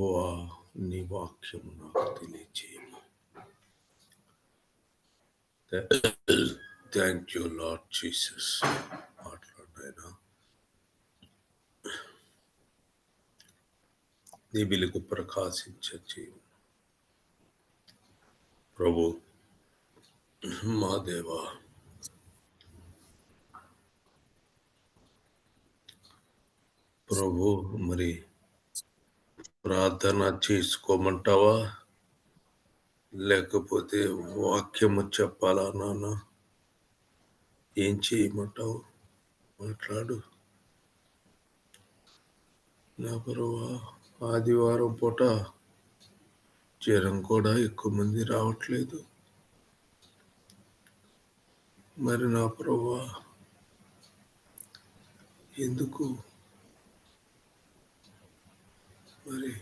యెహోవా నీ వాక్యము నాకు తెలియచేయము థ్యాంక్ యూ లార్డ్ జీసస్ మాట్లాడినా నీ వెలుగు ప్రకాశించే ప్రభు మా దేవా ప్రభు మరి ప్రార్థన చేసుకోమంటావా? లేకపోతే వాక్యము చెప్పాలా నాన్న? ఏం చేయమంటావు? మాట్లాడు. నా ప్రభా ఆదివారం పూట జ్వరం కూడా ఎక్కువ మంది రావట్లేదు. మరి నా ప్రభా ఎందుకు మరి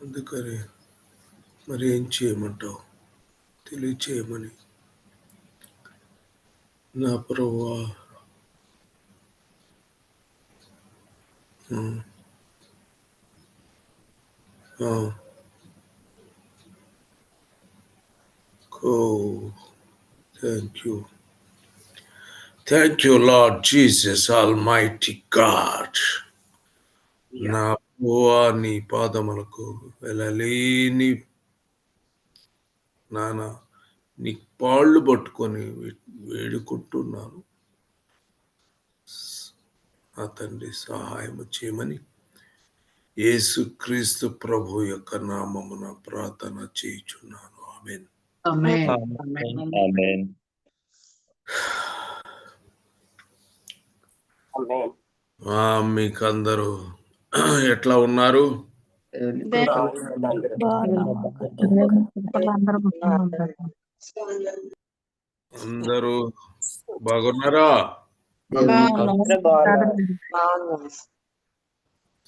అందుకని మరి ఏం చేయమంటావు తెలియచేయమని నా ప్రభా ఉమ్. ఆ. Oh, thank you. Thank you, Lord Jesus, Almighty God. నా ప్రభువా నీ పాదములకు వెళ్ళలేని నాన్న నీ పాళ్ళు పట్టుకొని వేడుకుంటున్నాను. నా తండ్రి సహాయం చేయమని యేసు క్రీస్తు ప్రభు యొక్క నామమున ప్రార్థన చేయుచున్నాను. ఆమెన్. మీకందరూ ఎట్లా ఉన్నారు? అందరూ బాగున్నారా?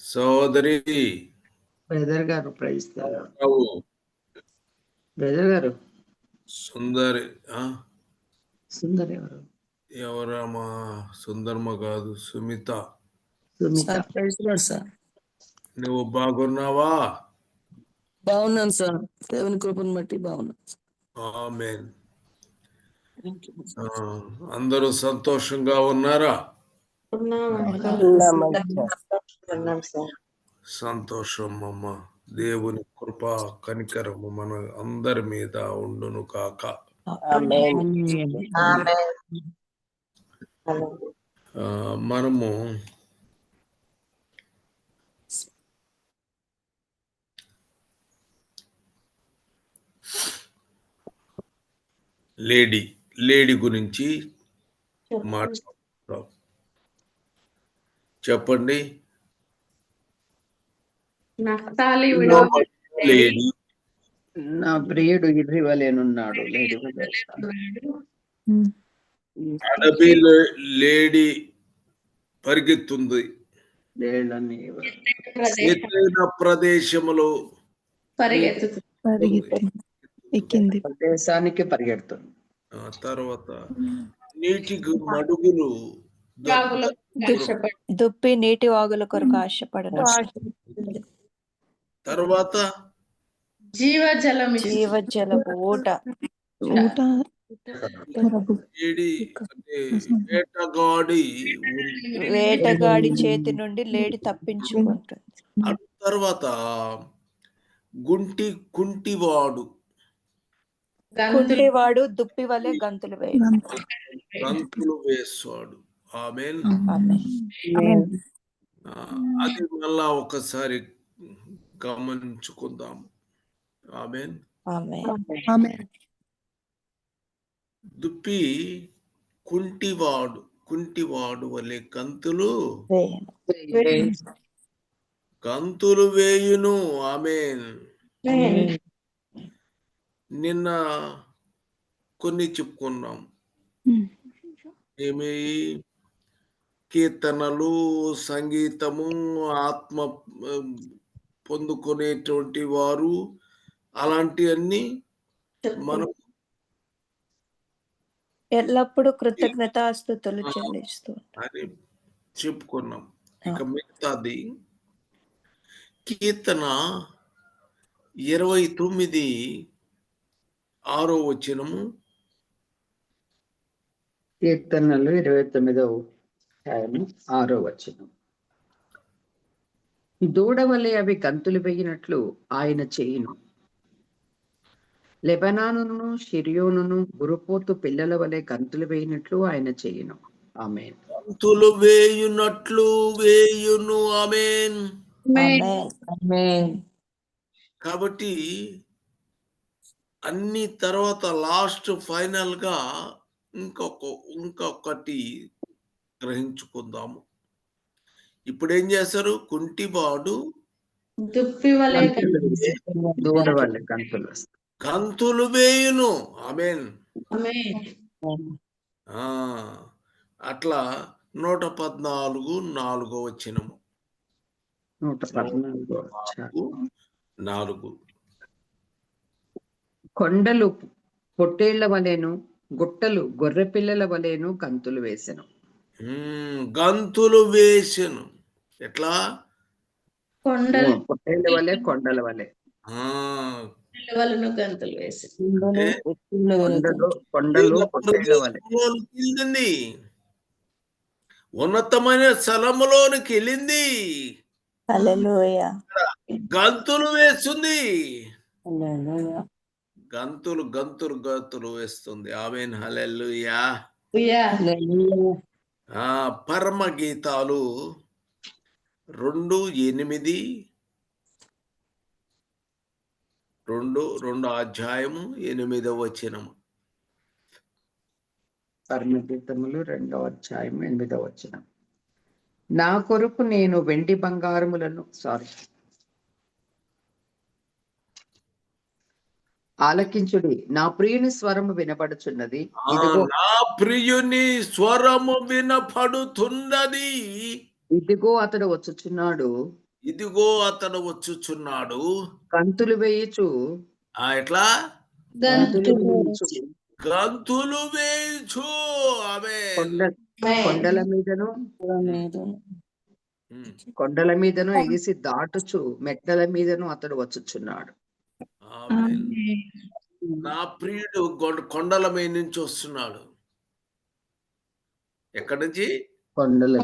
సోదరి బ్రదర్ గారు బ్రదర్ గారు. సుందరి ఆ? సుందర్ ఎవరు? ఎవరమ్మా? సుందర్మ కాదు సుమిత. సార్ నువ్వు బాగున్నావా? బాగున్నాను సార్. దేవుని కృపను బట్టి బాగున్నాను అందరూ సంతోషంగా ఉన్నారా? సంతోషం అమ్మ. దేవుని కృప కనికరము మన అందరి మీద ఉండును కాక. మనము లేడీ లేడీ గురించి మాట్లాడుతాం చెప్పండి. లేడీ. నా ప్రియుడు ఇర్రివలేనున్నాడు. లేడీ అడవి లే- లేడీ పరిగెత్తుంది. ఎత్తైన ప్రదేశములో పరిగెత్తుతుంది. ఎక్కింది. దేశానికి పరిగెడుతుంది ఆ తర్వాత నీటికి మడుగులు దుప్పి నీటి వాగుల కొరకు ఆశపడను తర్వాత జీవజలం జీవజల ఊట. ఊట. వేటగాడి. వేటగాడి చేతి నుండి లేడి తప్పించుకుంటుంది. ఆ తర్వాత గుంటి కుంటివాడు కుంటివాడు దుప్పి వలె గంతులు గంతులు వేస్తాడు. ఆమె అది మళ్ళా ఒకసారి గమనించుకుందాం. ఆమె దుప్పి కుంటివాడు కుంటివాడు వలె గంతులు గంతులు వేయును. ఆమె నిన్న కొన్ని చెప్పుకున్నాం. ఏమి? కీర్తనలు సంగీతము ఆత్మ పొందుకునేటువంటి వారు అలాంటివన్నీ మనం ఎల్లప్పుడూ కృతజ్ఞతాస్తుతులు చెల్లిస్తూ అని చెప్పుకున్నాం. ఇక మిగతాది కీర్తన ఇరవై తొమ్మిది ఆరో వచనము. కీర్తనలు ఇరవై తొమ్మిదవ అధ్యాయము ఆరో వచనం. దూడవలే అవి గంతులు వేయినట్లు ఆయన చేయును. లెబనానును షిరియోనును గురుపోతు పిల్లల వలె గంతులు వేయినట్లు ఆయన చేయును. ఆమె గంతులు వేయునట్లు వేయును. ఆమెన్. ఆమేన్. ఆమేన్. కాబట్టి అన్ని తర్వాత లాస్ట్ ఫైనల్గా ఇంకొక ఇంకొకటి గ్రహించుకుందాము ఇప్పుడు ఏం గంతులు వేస్తారు. గంతులు వేయును. ఆ అట్లా నూట పద్నాలుగు నాలుగో వచ్చినము నూట పద్నాలుగో. నాలుగు కొండలు పొట్టేళ్ళ వలెను గుట్టలు గొర్రె పిల్లల వలెను గంతులు వేసెను. గంతులు వేసెను. ఎట్లా? కొండలు పొట్టేళ్ళ వలె కొండల వలె. ఆ. వలను గంతులు వేసి కొండలు పొట్టేళ్ళ వలె. ఉన్నతమైన స్థలములోనికి వెళ్ళింది. హల్లెలూయా. గంతులు వేస్తుంది. గంతులు గంతులు గంతులు వేస్తుంది ఆమెన్ హల్లెలూయా ఉయ్యా. హల్లెలూయా. ఆ పరమ గీతాలు రెండు ఎనిమిది రెండు రెండు అధ్యాయము ఎనిమిదవ వచనము పరమగీతములు రెండవ అధ్యాయం ఎనిమిదవ వచనం నా కొరకు నేను వెండి బంగారములను సారీ ఆలకించుడి. నా ప్రియుని స్వరము ఇదిగో. నా ప్రియుని స్వరము వినపడుతున్నది. ఇదిగో అతడు వచ్చుచున్నాడు. ఇదిగో అతడు వచ్చుచున్నాడు. కంతులు వేయుచు. ఆ ఎట్లా? కంతులు గంతులు వేయుచు. మీదను. కొండల మీదను. కొండల మీదను ఎగిసి దాటుచు. మెట్టల మీదను అతడు వచ్చుచున్నాడు. నా ప్రియుడు కొండల మీద నుంచి వస్తున్నాడు. ఎక్కడి నుంచి? కొండల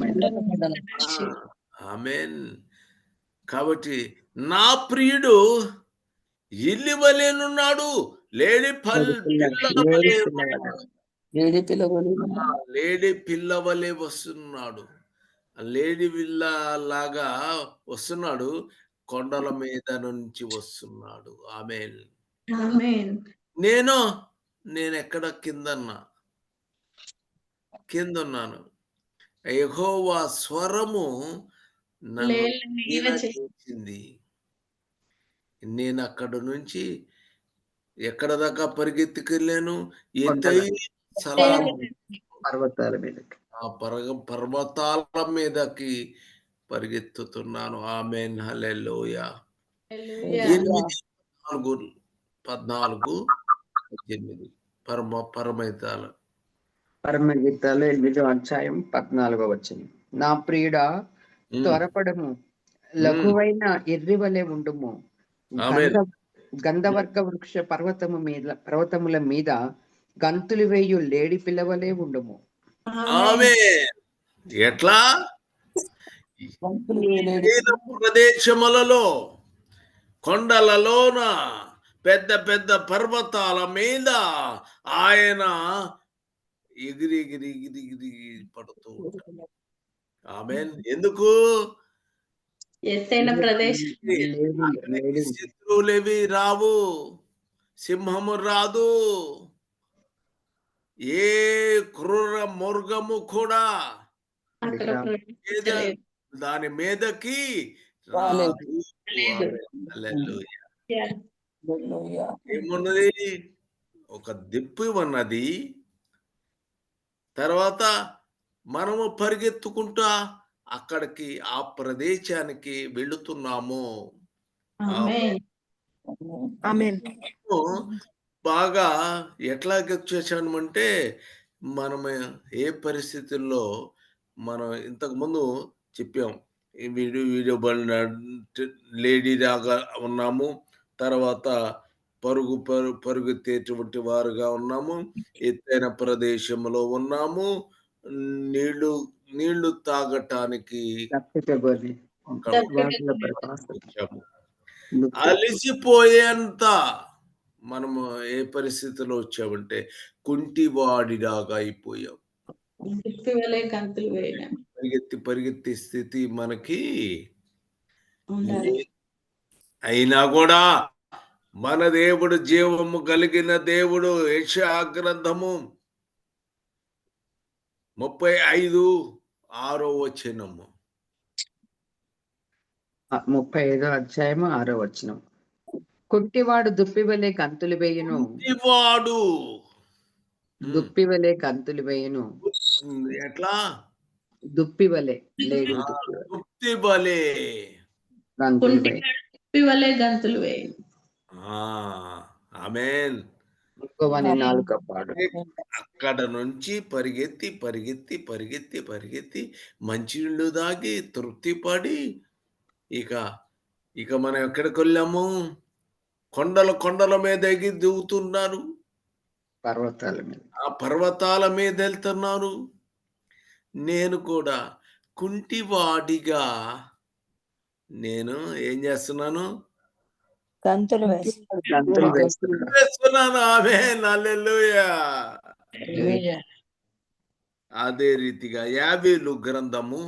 ఆమెన్. కాబట్టి నా ప్రియుడు ఇల్లి వలేనున్నాడు లేడి పల్ పిల్ల- పిల్ల లేడి లేడీ పిల్ల వలె వస్తున్నాడు. లేడీ పిల్ల లాగా వస్తున్నాడు. కొండల మీద నుంచి వస్తున్నాడు. ఆమె ఆమేన్. నేను నేను ఎక్కడ కిందన్నా? కింద ఉన్నాను యెహోవా స్వరము నన్ను లేళ్ళ మీద చే- వినచేసింది. నేను అక్కడ నుంచి ఎక్కడ దాకా పరిగెత్తుకెళ్ళాను? ఎత్తైన స్థలాలు పర్వతాల మీదకి. ఆ పర్వ పర్వతాల మీదకి పరిగెత్తుతున్నాను. ఆమెన్. హల్లెలూయా. హల్లెలూయా. ఎనిమిది పద్నాలుగు పద్నాలుగు పద్దెనిమిది. పరమ పరమైతాల పరమగీతాలు ఎనిమిదో అధ్యాయం పద్నాలుగో వచ్చింది నా ప్రియుడా త్వరపడము. లఘువైన ఎర్రి వలె ఉండుము గంధవర్గ వృక్ష పర్వతము మీద పర్వతముల మీద గంతులు వేయు లేడి పిల్లవలే ఉండుము. ఆమె ఎట్లా? ప్రదేశములలో కొండలలోన పెద్ద పెద్ద పర్వతాల మీద ఆయన ఎగిరి ఎగిరి ఎగిరి ఎగిరి పడుతూ ఉంటాడు. ఆమె ఎందుకు? ఎత్తైన ప్రదేశం. శత్రువులేవి రావు సింహము రాదు ఏ క్రూర మృగము కూడా దాని మీదకి. ఏమున్నది? ఒక దిప్పు ఉన్నది తర్వాత మనము పరిగెత్తుకుంటా అక్కడికి ఆ ప్రదేశానికి వెళుతున్నాము. ఆమేన్. ఆమేన్. మనము బాగా ఎట్లా చేశామంటే మనం ఏ పరిస్థితుల్లో మనం ఇంతకు ముందు చెప్పాం. ఈ వీడియో వీడియో బండి లేడీ లాగా ఉన్నాము. తర్వాత పరుగు పరు పరుగెత్తేటువంటి వారుగా ఉన్నాము. ఎత్తైన ప్రదేశంలో ఉన్నాము. నీళ్ళు నీళ్ళు తాగటానికి అలిసిపోయేంత మనము ఏ పరిస్థితిలో వచ్చామంటే కుంటివాడిలాగా అయిపోయాం. పరిగెత్తి పరిగెత్తి స్థితి మనకి అయినా కూడా మన దేవుడు జీవము కలిగిన దేవుడు యెషయా గ్రంథము ముప్పై ఐదు ఆరో వచనము. ఆ, ముప్పై ఐదో అధ్యాయము ఆరో వచనం. కుంటివాడు దుప్పి వలె గంతులు వేయును. వాడు దుప్పి వలె గంతులు వేయును. ఎట్లా? దుప్పి వలె లేడి దుప్పి వలె దుప్పి వలె గంతులు ఆమెన్. అక్కడ నుంచి పరిగెత్తి పరిగెత్తి పరిగెత్తి పరిగెత్తి మంచినీళ్ళు దాగి తృప్తి పడి ఇక ఇక మనం ఎక్కడికి వెళ్ళాము? కొండల కొండల మీద ఎగి దిగుతున్నారు. పర్వతాల మీద. ఆ పర్వతాల మీద వెళ్తున్నారు. నేను కూడా కుంటివాడిగా. నేను ఏం చేస్తున్నాను? గంతులు వేసి గంతులు వేస్తున్నాడు చేస్తున్నాను ఆమె నల్లెలుయా అదే రీతిగా యాభైలు గ్రంథము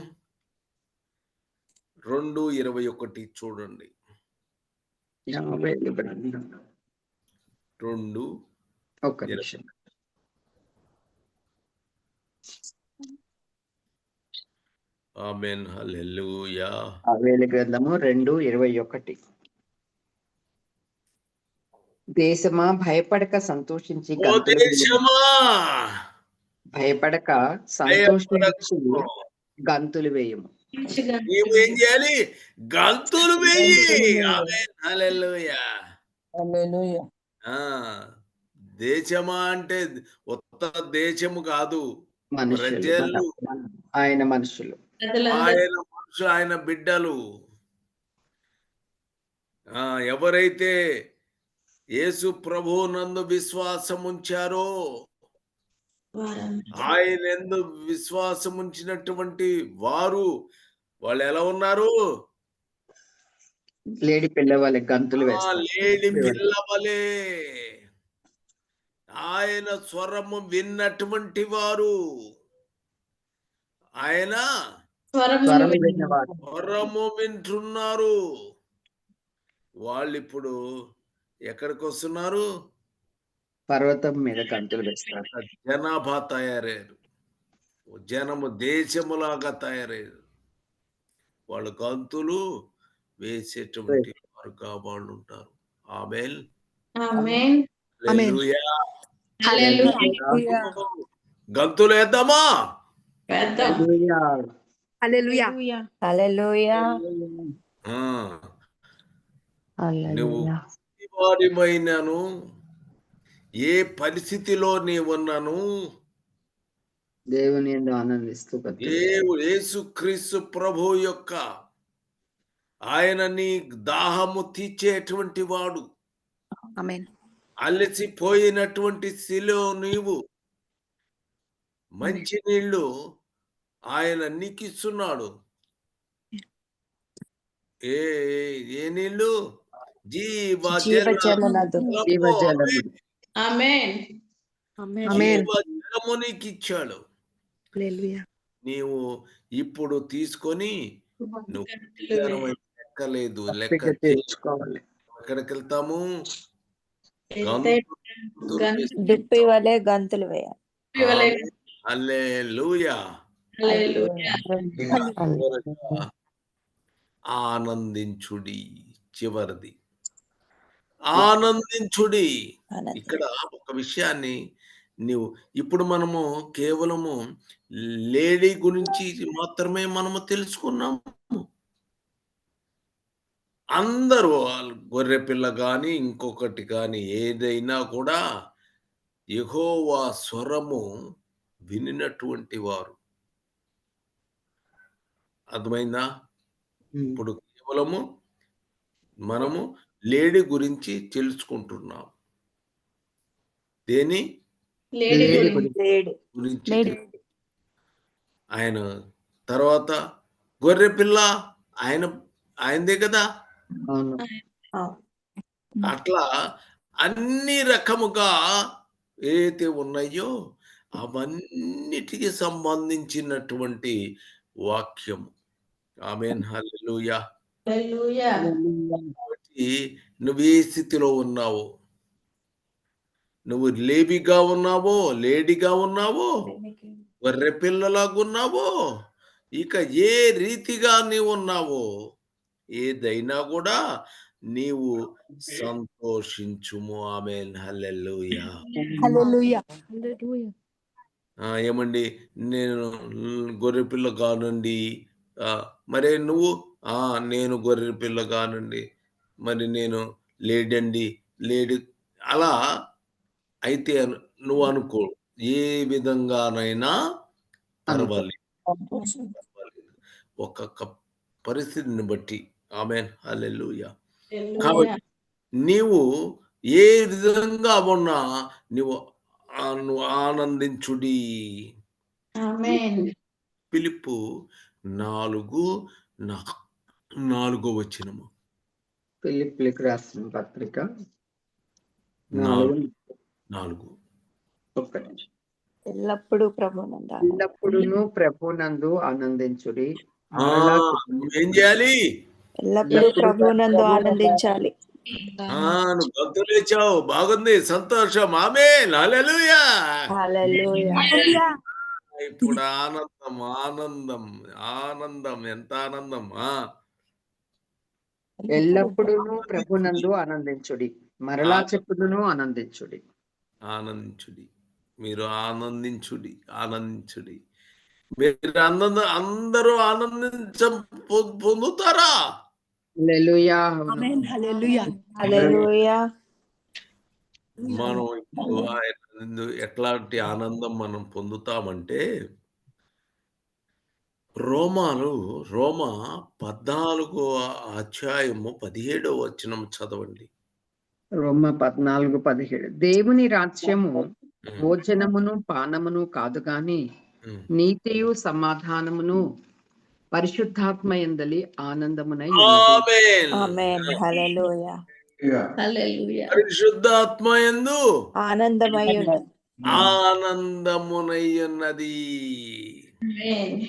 రెండు ఇరవై ఒకటి చూడండి. రెండు ఒక్క నిమిషం. ఆమెన్. హల్లెలూయా. ఆవేలి గ్రంథము రెండు ఇరవై ఒకటి. దేశమా భయపడక సంతోషించి ఓ గంతులు వేయుము. దేశమా! భయపడక సంతోషించి గంతులు వేయము. నీవు ఏం చేయాలి? గంతులు వేయి. ఆమెన్. హల్లెలూయా. హల్లెలూయా. ఆ దేశమా అంటే ఉత్త దేశము కాదు. మనుషులు ప్రజలు. మన- ఆయన మనుషులు. ఆయన మనుషులు ఆయన బిడ్డలు. ఆ ఎవరైతే యేసు ప్రభు నందు విశ్వాసం ఉంచారో ఆయన ఎందు విశ్వాసం ఉంచినటువంటి వారు వాళ్ళు ఎలా ఉన్నారు? లేడి పిల్ల వాళ్ళ గంతులు లేడి పిల్లవలే ఆయన స్వరము విన్నటువంటి వారు. ఆయన స్వరము వింటున్నారు వాళ్ళు ఇప్పుడు ఎక్కడికి వస్తున్నారు? పర్వతం మీద గంతులు వేస్తారు. జనాభా తయారయ్యారు. జనము దేశములాగా తయారయ్యారు. వాళ్ళు గంతులు వేసేటువంటి వారుగా వాళ్ళు ఉంటారు. ఆమెన్. ఆమేన్. హల్లెలూయా. హల్లెలూయా. గంతులు వేద్దామా? వేద్దాం. హల్లెలూయా. హల్లెలూయా ఆ, హల్లెలూయా వాడిమైనాను ఏ పరిస్థితిలో నీవున్నాను? దేవుని ఆనందిస్తూ గంతులు దేవుడు యేసుక్రీస్తు ప్రభు యొక్క. ఆయన నీ దాహము తీర్చేటువంటి వాడు. ఆమేన్. అలసిపోయినటువంటి స్థితిలో నీవు. మంచి నీళ్ళు ఆయన నీకు ఇస్తున్నాడు ఏ ఏ నీళ్ళు జీవ జీవజల నదులు. జీవజలము. ఆమేన్. ఆమేన్. జలము నీకు ఇచ్చాడు నీవు ఇప్పుడు తీసుకొని నువ్వు లెక్కలేదు. లెక్క ఎక్కడికి వెళ్తాము గంతులు దుప్పి వలె గంతులు వేయాలి. హల్లెలూయా. చివరగా ఆనందించుడి చివరిది. ఆనందించుడి. ఆనందం. ఇక్కడ ఒక విషయాన్ని నీవు ఇప్పుడు మనము కేవలము లేడీ గురించి మాత్రమే మనము తెలుసుకున్నాము. అందరూ గొర్రె పిల్ల కానీ ఇంకొకటి కానీ ఏదైనా కూడా యెహోవా స్వరము వినినటువంటి వారు. అర్థమైందా. ఇప్పుడు కేవలము మనము లేడీ గురించి తెలుసుకుంటున్నాం. దేని? గురించి. ఆయన తర్వాత గొర్రె పిల్ల ఆయన ఆయనదే కదా? అవును. అట్లా అన్ని రకముగా ఏదైతే ఉన్నాయో అవన్నిటికి సంబంధించినటువంటి వాక్యం ఆమెన్. హల్లెలూయా. హల్లెలూయా. కాబట్టి నువ్వే స్థితిలో ఉన్నావు? నువ్వు లేబిగా ఉన్నావో? లేడీగా ఉన్నావో? గొర్రె పిల్లలాగా ఉన్నావో ఇక ఏ రీతిగా నీవు ఉన్నావో? ఏదైనా కూడా నీవు సంతోషించుము. ఆమె హల్లెలూయా. హల్లెలూయా. ఆ, ఏమండి? నేను గొర్రె పిల్ల కానండి మరే నువ్వు ఆ నేను గొర్రె పిల్ల కానండి మరి నేను లేడండి లేడి అలా అయితే నువ్వు అనుకో ఏ విధంగానైనా పర్వాలేదు. ఒక్కొక్క పరిస్థితిని బట్టి ఆమె హల్లెలూయా హల్లెలూయా. కాబట్టి నీవు ఏ విధంగా ఉన్నా నువ్వు నువ్వు ఆనందించుడి. పిలుపు నాలుగు నాలుగో వచ్చినము రాసిన పత్రిక నాలుగు. ఒక్క నిమిషం. ఎల్లప్పుడూ ప్రభునంద ఎల్లప్పుడూ ప్రభునందు ఆనందించుడి. నువ్వేం చేయాలి? ఎల్లప్పుడూ ప్రభునందు ఆనందించాలి. ఆ నువ్వు లేచావు. బాగుంది. సంతోషం. ఆమె హల్లెలూయా. హల్లెలూయా. ఇప్పుడు ఆనందం ఆనందం ఆనందం ఎంత ఆనందం. ఆ! ఎల్లప్పుడూ ప్రభునందు ఆనందించుడి. మరలా చెప్పుదును ఆనందించుడి. ఆనందించుడి. మీరు ఆనందించుడి ఆనందించుడి. మీరు ఆనంద అందరూ ఆనందించ పొందుతారా? హల్లెలూయా! హల్లెలూయా. మనం ఇప్పుడు ఆయన ఎందు- ఎట్లాంటి ఆనందం మనం పొందుతామంటే రోమాలు రోమ పద్నాలుగో అధ్యాయము పదిహేడో వచనం చదవండి. రోమ పద్నాలుగు పదిహేడు. దేవుని రాజ్యము భోజనమును పానమును కాదు గాని. నీతియు సమాధానమును పరిశుద్ధాత్మ ఎందలి ఆనందమునై పరిశుద్ధాత్మ ఎందు ఆనందమై ఉన్నది ఆనందమునై ఉన్నది ఆమేన్.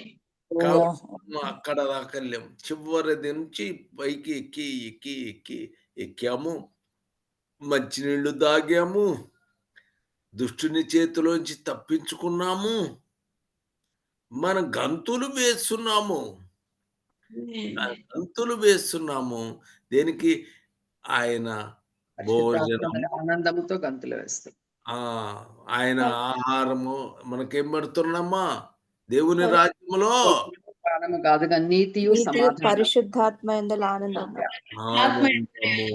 కాబట్టి అక్కడ దాకెళ్ళాం చివరిది నుంచి పైకి ఎక్కి ఎక్కి ఎక్కి ఎక్కాము. మంచినీళ్ళు తాగాము. దుష్టుని చేతిలోంచి తప్పించుకున్నాము. మన గంతులు వేస్తున్నాము. గంతులు వేస్తున్నాము. దేనికి? ఆయన భోజనం ఆనందముతో గంతులు వేస్తాం ఆ ఆయన ఆహారము మనకేం పెడుతున్నామా? దేవుని రాజ్యములో. కాదు సమాధానం. పరిశుద్ధాత్మ ఆనందం?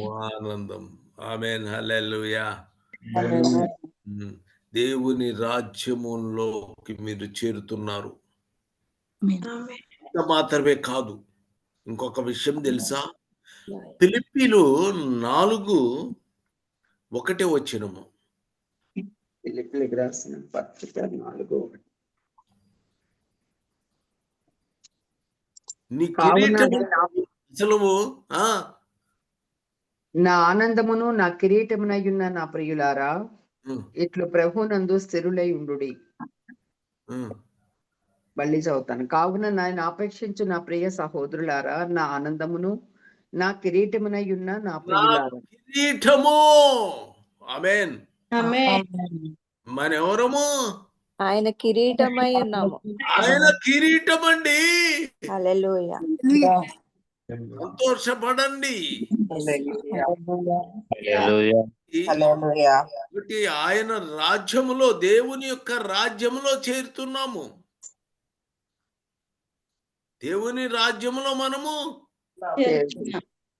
ఆనందం. ఆమెన్. హల్లెలూయా. దేవుని రాజ్యములోకి మీరు చేరుతున్నారు. మాత్రమే కాదు. ఇంకొక విషయం తెలుసా? ఫిలిప్పీలు నాలుగు ఒకటే వచ్చినము. ఫిలిప్పీలకు రాసిన? పత్రిక నాలుగు ఒకటి. నీ కిరీటము ఆనందమును నా కిరీటమునయున్న నా ప్రియులారా ఇట్లు ప్రభునందు స్థిరులై ఉండుడి. ఉమ్. మళ్ళీ చదువుతాను. కావున నేను ఆపేక్షించు నా ప్రియ సహోదరులారా నా ఆనందమును నా కిరీటమునయున్న నా నా కిరీటము! ఆమెన్. ఆమేన్. మన ఎవరము ఆయన కిరీటమై ఉన్నాము. ఆయన కిరీటం అండి హల్లెలూయా. సంతోషపడండి ఆయన రాజ్యములో దేవుని యొక్క రాజ్యములో చేరుతున్నాము. దేవుని రాజ్యములో మనము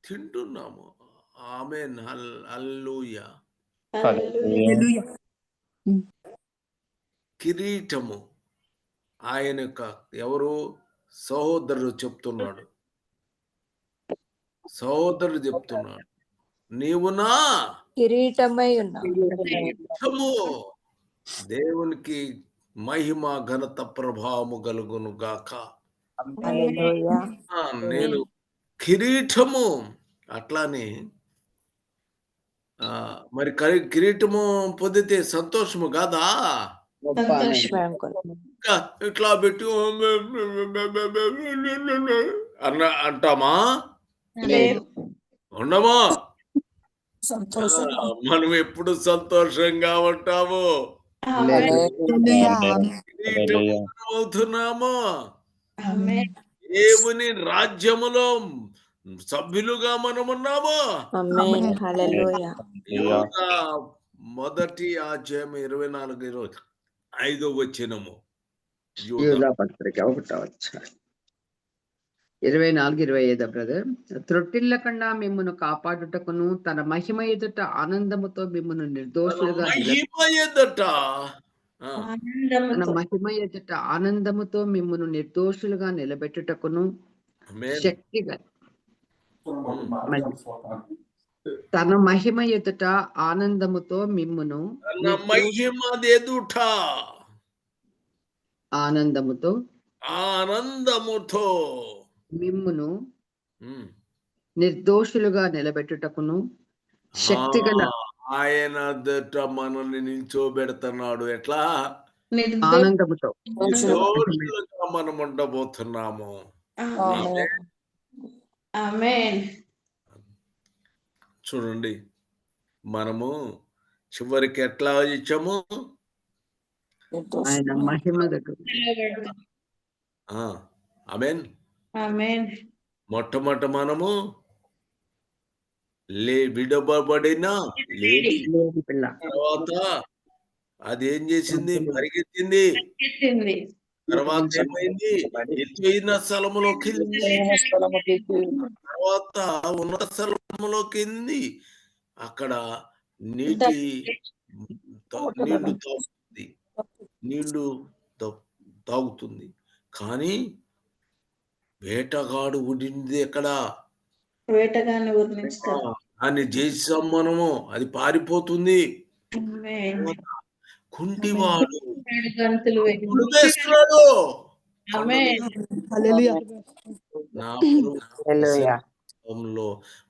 తింటున్నాము. ఆమె అల్లుయ హల్లెలూయా. కిరీటము. ఆయన ఎవరు? సహోదరుడు చెప్తున్నాడు. సోదరుడు చెప్తున్నాడు. నీవు నా కిరీటమై ఉన్నావు కిరీటము. దేవునికి మహిమ ఘనత ప్రభావము కలుగును గాక. నేను కిరీటము అట్లానే ఆ, మరి కరి- కిరీటము పొందితే సంతోషము కాదా. ఇంకా ఇట్లా పెట్టి అన్న అంటామా? లేదు. ఉండమా? మనం ఎప్పుడు సంతోషంగా ఉంటాము? లేదు. కిరీటం అవుతున్నాము. దేవుని రాజ్యములో సభ్యులుగా మనం ఉన్నాము ఆమేన్ హల్లెలూయా. యోనా మొదటి అధ్యాయం ఇరవై నాలుగు ఇరవై ఐదో వచ్చినము పత్రిక ఇరవై నాలుగు ఇరవై ఐదు బ్రదర్. త్రొట్టిల్లకుండా మిమ్మల్ని కాపాడుటకును తన మహిమ ఎదుట ఆనందముతో మిమ్మల్ని నిర్దోషులుగా మహిమ ఎదుట తన ఆనందముతో మహిమ ఎదుట ఆనందముతో మిమ్మల్ని నిర్దోషులుగా నిలబెట్టుటకును. శక్తిగా తన మహిమ ఎదుట ఆనందముతో మిమ్మును మహిమ ఎదుట ఆనందముతో ఆనందముతో మిమ్మును. నిర్దోషులుగా నిలబెట్టుటకును శక్తిగల ఆయన ఎదుట మనల్ని నిల్చోబెడుతున్నాడు ఎట్లా? ఆనందముతో. మనం ఉండబోతున్నాము చూడండి. మనము చివరికి ఎట్లా ఇచ్చాము? ఆయన మహిమ దగ్గర నిలబడతాం. ఆమెన్. ఆమేన్. మొట్టమొదట మనము లే పిల్ల. తర్వాత అది ఏం చేసింది పరిగెత్తింది. తర్వాత ఏమైంది? ఎత్తైన స్థలములోకి వెళ్ళింది. తర్వాత ఉన్నత స్థలములోకి అక్కడ నీటి నీళ్ళు తాగుతుంది. నీళ్ళు తాగుతుంది. కానీ వేటగాడు ఉండింది ఎక్కడ? వేటగాన్ని వర్ణిస్తారు దాన్ని చేసాం మనము అది పారిపోతుంది. కుంటివాడు.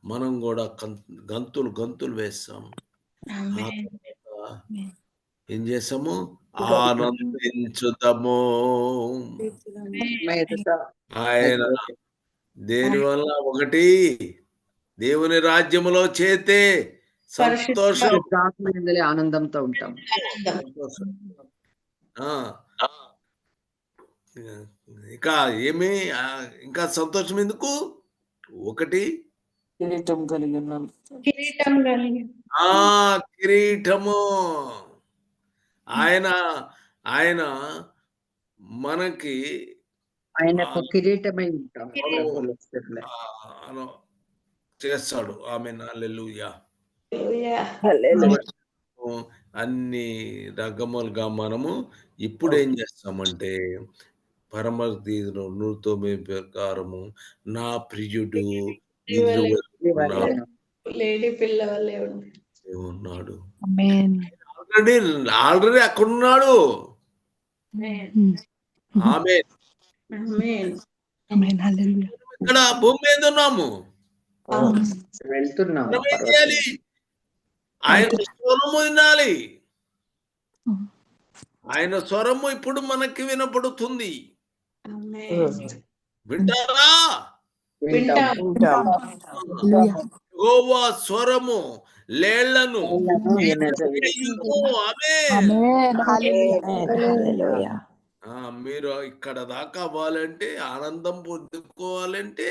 మనం కూడా గంతులు గంతులు వేస్తాం ఏం చేస్తాము? ఆనందించుదాము. ఆయన దేని వల్ల ఒకటి? దేవుని రాజ్యములో చేతే సంతోషం. ఆనందంతో ఉంటాం. ఇంకా ఏమి ఇంకా సంతోషం ఎందుకు? ఒకటి. కిరీటం కలిగి ఉన్నాను కిరీటం కలిగి ఆ కిరీటము. ఆయన ఆయన మనకి ఆయనకు కిరీటమై ఉంటాం. చేస్తాడు. ఆమె నాలెలుయా. అన్ని రకములుగా మనము ఇప్పుడు ఏం చేస్తామంటే పరమతీతో ప్రకారము నా ప్రియుడు లేడీ పిల్ల వల్లే ఉంది ఉన్నాడు ఆమేన్. ఆల్రెడీ ఆల్రెడీ అక్కడ ఉన్నాడు ఆమేన్. ఆమె ఇక్కడ భూమి మీద ఉన్నాము. ఆయన స్వరము వినాలి. ఆయన స్వరము ఇప్పుడు మనకి వినపడుతుంది. వింటారా? వింటాం. వింటాం గోవా స్వరము లేళ్ళను. ఆ, మీరు ఇక్కడ దాకా అవ్వాలంటే ఆనందం పొందుకోవాలంటే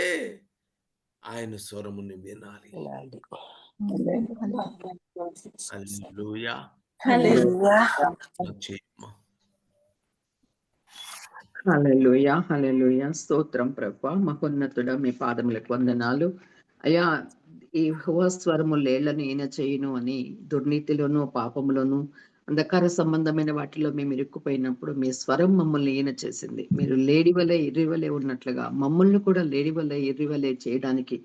ఆయన స్వరముని వినాలి. హల్లెలూయా. హల్లెలూయా. చేయమ్మా. హల్లెలూయా హల్లెలూయా. స్తోత్రం ప్రభా. మహోన్నతుడ మీ పాదములకు వందనాలు. అయ్యా ఈ స్వరము లేళ్ళను ఈయన చేయును అని దుర్నీతిలోను పాపములోను అంధకార సంబంధమైన వాటిలో మేము ఇరుక్కుపోయినప్పుడు మీ స్వరం మమ్మల్ని ఈయన చేసింది. మీరు లేడి వలె ఎర్రి వలె ఉన్నట్లుగా మమ్మల్ని కూడా లేడి వలె ఎర్రి వలె చేయడానికి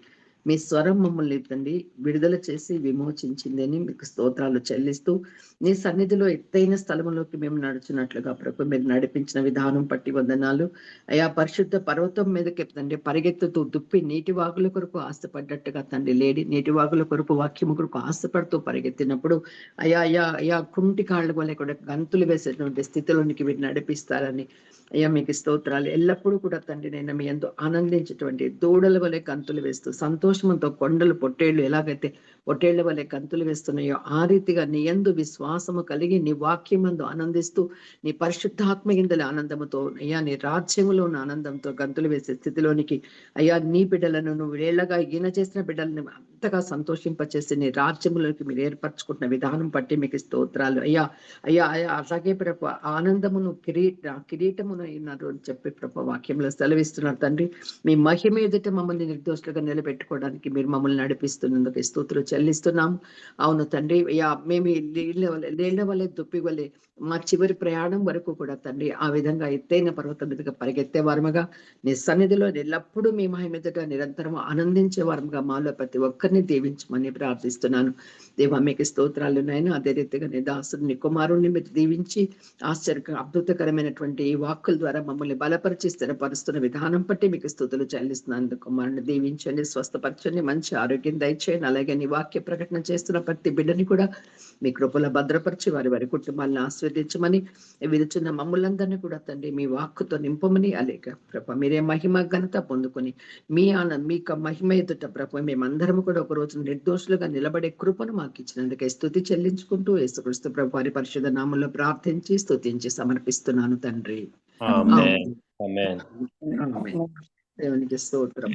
మీ స్వరం మమ్మల్ని తండ్రి విడుదల చేసి విమోచించిందని మీకు స్తోత్రాలు చెల్లిస్తూ నీ సన్నిధిలో ఎత్తైన స్థలంలోకి మేము నడుచున్నట్లుగా ప్రభు మీరు నడిపించిన విధానం పట్టి వందనాలు. అయా పరిశుద్ధ పర్వతం మీదకి తండ్రి పరిగెత్తుతూ దుప్పి నీటి వాగుల కొరకు ఆశపడ్డట్టుగా తండ్రి లేడి నీటి వాగుల కొరకు వాక్యము కొరకు ఆశపడుతూ పరిగెత్తినప్పుడు అయా అయా అయా కుంటి కాళ్ళ వల్ల కూడా గంతులు వేసేటువంటి స్థితిలోనికి వీటిని నడిపిస్తారని అయ్యా మీకు స్తోత్రాలు. ఎల్లప్పుడూ కూడా తండ్రి నేను మీ ఎంతో ఆనందించేటువంటి దూడల వలె గంతులు వేస్తూ సంతోషంతో కొండలు పొట్టేళ్ళు ఎలాగైతే పొట్టేళ్ళ వలె గంతులు వేస్తున్నాయో ఆ రీతిగా నీ ఎందు విశ్వాసము కలిగి నీ వాక్యమందు ఆనందిస్తూ నీ పరిశుద్ధాత్మ గిందల ఆనందముతో అయ్యా నీ రాజ్యములో ఉన్న ఆనందంతో గంతులు వేసే స్థితిలోనికి అయ్యా నీ బిడ్డలను నువ్వు వేళ్ళగా ఈయన చేసిన బిడ్డలను అంతగా సంతోషింపచేసి నీ రాజ్యములోకి మీరు ఏర్పరచుకుంటున్న విధానం బట్టి మీకు స్తోత్రాలు. అయ్యా అయ్యా అయ్యా అలాగే ప్రభు ఆనందమును కిరీట కిరీటమును ఉన్నారు అని చెప్పి ప్రభు వాక్యంలో సెలవిస్తున్నారు తండ్రి. మీ మహిమ ఎదుట మమ్మల్ని నిర్దోషులుగా నిలబెట్టుకోవడానికి మీరు మమ్మల్ని నడిపిస్తున్నందుకు స్తోత్రులు చెల్లిస్తున్నాం. అవును తండ్రి. మేము నీళ్ళ వలె నీళ్ళ దుప్పి వలె మా చివరి ప్రయాణం వరకు కూడా తండ్రి ఆ విధంగా ఎత్తైన పర్వతం మీదుగా పరిగెత్తే వారముగా నీ సన్నిధిలో ఎల్లప్పుడూ మీ మహిమ నిరంతరం ఆనందించే వారముగా మాలో ప్రతి ఒక్కరిని దీవించమని ప్రార్థిస్తున్నాను. దేవా మీకు స్తోత్రాలు నాయన అదే రీతిగా నీ దాసుని కుమారుణ్ణి మీరు దీవించి ఆశ్చర్య అద్భుతకరమైనటువంటి ఈ వాక్కుల ద్వారా మమ్మల్ని బలపరిచి స్థిరపరుస్తున్న విధానం బట్టి మీకు స్థుతులు చెల్లిస్తున్నాను కుమారుని దీవించండి స్వస్థపరచండి మంచి ఆరోగ్యం దయచేయండి అలాగే నీ వాక్య ప్రకటన చేస్తున్న ప్రతి బిడ్డని కూడా మీ కృపలో భద్రపరిచి వారి వారి కుటుంబాలను ఆస్వాదించమని విరుచున్న మమ్మల్ందరినీ కూడా తండ్రి మీ వాక్కుతో నింపమని అలాగే ప్రభ మీరే మహిమ ఘనత పొందుకొని మీ ఆన మీ యొక్క మహిమ ఎదుట ప్రభ మేమందరము కూడా ఒక రోజు నిర్దోషులుగా నిలబడే కృపను మాకు ఇచ్చినందుకే స్థుతి చెల్లించుకుంటూ యేసుక్రీస్తు ప్రభు వారి పరిశుధ నామంలో ప్రార్థించి స్తుతించి సమర్పిస్తున్నాను తండ్రి. దేవునికి స్తోత్రం.